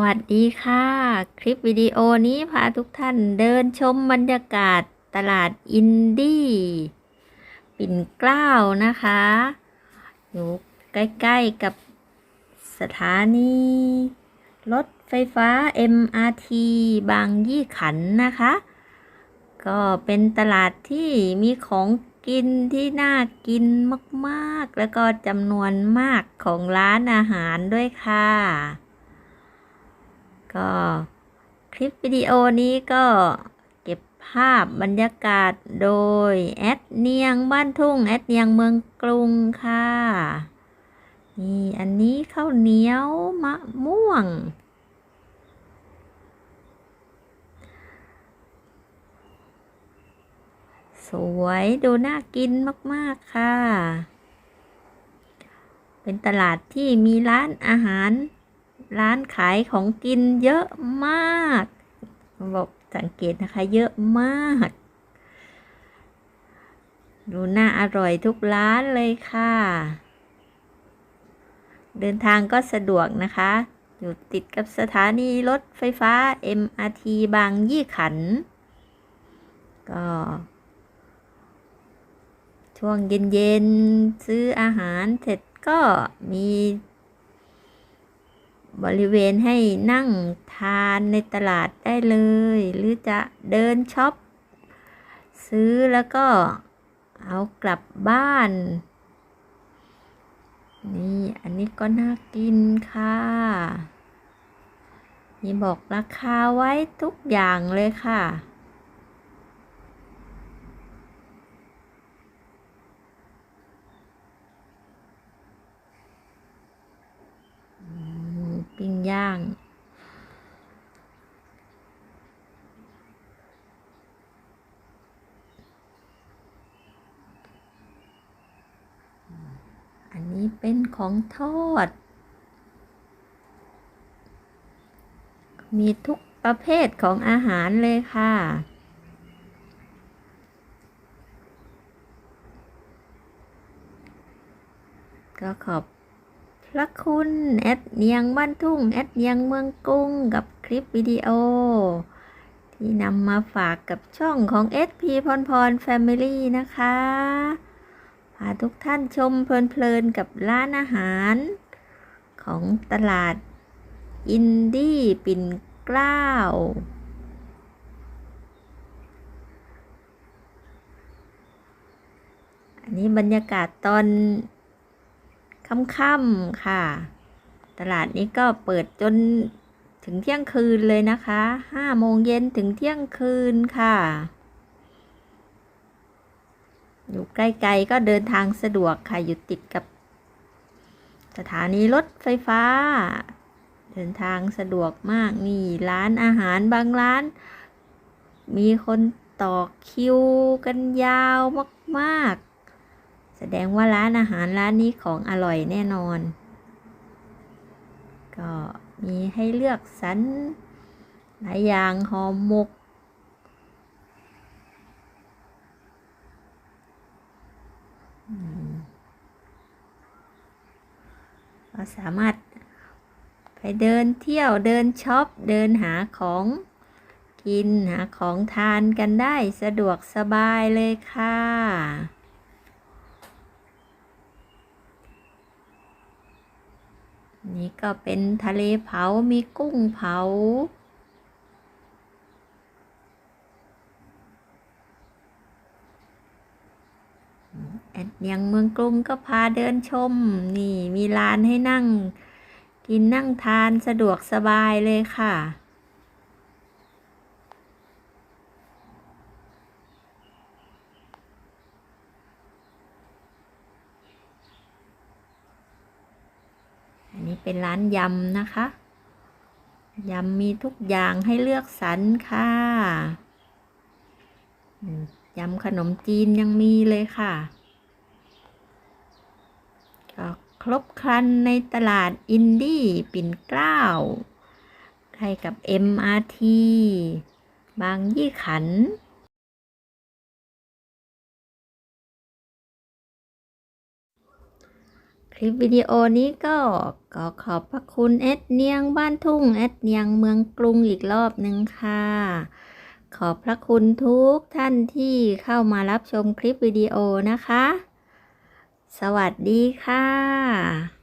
วัสดีค่ะ คลิปวิดีโอนี้พาทุกท่านเดินชมบรรยากาศตลาดอินดี้ ปิ่นเกล้านะคะ อยู่ใกล้ๆกับสถานี รถไฟฟ้า MRT บางยี่ขันนะคะ ก็เป็นตลาดที่มีของกินที่น่ากินมากๆ แล้วก็จำนวนมากของร้านอาหารด้วยค่ะ ก็คลิปวิดีโอนี้ก็เก็บภาพบรรยากาศโดยแอดเนียงบ้านทุ่งแอดเนียงเมืองกรุงค่ะนี่อันนี้ข้าวเหนียวมะม่วง สวยดูน่ากินมาก ๆ ค่ะ เป็นตลาดที่มีร้านอาหาร ร้านขายของกินเยอะมากบอกสังเกตนะคะ เยอะมาก ดูน่าอร่อยทุกร้านเลยค่ะ เดินทางก็สะดวกนะคะ อยู่ติดกับสถานีรถไฟฟ้า MRT บางยี่ขัน ก็ช่วงเย็น ๆ ซื้ออาหารเสร็จก็มี บริเวณให้นั่งทานในตลาดได้เลย หรือจะเดินช็อป ซื้อแล้วก็เอากลับบ้าน นี่อันนี้ก็น่ากินค่ะมีบอกราคาไว้ทุกอย่างเลยค่ะ ปิ้งย่างอันนี้เป็นของทอด มีทุกประเภทของอาหารเลยค่ะ ก็ขอบ ระคุณแอดเนียงบ้านทุ่งแอดเนียงเมืองกุ้งกับคลิปวิดีโอ ที่นำมาฝากกับช่องของ SP พรพร Family นะคะ พาทุกท่านชมเพลินๆกับร้านอาหาร ของตลาดอินดี้ปิ่นเกล้าอันนี้บรรยากาศตอน ค่ำๆค่ะ ตลาดนี้ก็เปิดจนถึงเที่ยงคืนเลยนะคะห้าโมงเย็นถึงเที่ยงคืนค่ะ อยู่ใกล้ๆก็เดินทางสะดวกค่ะ อยู่ติดกับสถานีรถไฟฟ้า เดินทางสะดวกมากนี่ร้านอาหารบางร้าน มีคนต่อคิวกันยาวมาก ๆ สดงว่าร้านอาหารร้านนี้ของอร่อยแน่นอน ก็มีให้เลือกสรรหลายอย่างห่อหมกก็สามารถไปเดินเที่ยวเดินช็อป เดินหาของกินหาของทานกันได้สะดวกสบายเลยค่ะ นี่ก็เป็นทะเลเผา มีกุ้งเผา แอดยังเมืองกรุงก็พาเดินชม นี่มีร้านให้นั่ง กินนั่งทานสะดวกสบายเลยค่ะ เป็นร้านยำนะคะ ยำมีทุกอย่างให้เลือกสรรค่ะยำขนมจีนยังมีเลยค่ะก็ครบครันในตลาดอินดี้ปิ่นเกล้าใกล้กับ MRT บางยี่ขัน ลิปวิดีโอนี้ก็ก็ขอบพระคุณแอดเนียงบ้านทุ่งแอดเนียงเมืองกรุงอีกรอบหนึ่งค่ะ ขอบพระคุณทุกท่านที่เข้ามารับชมคลิปวิดีโอนะคะ สวัสดีค่ะ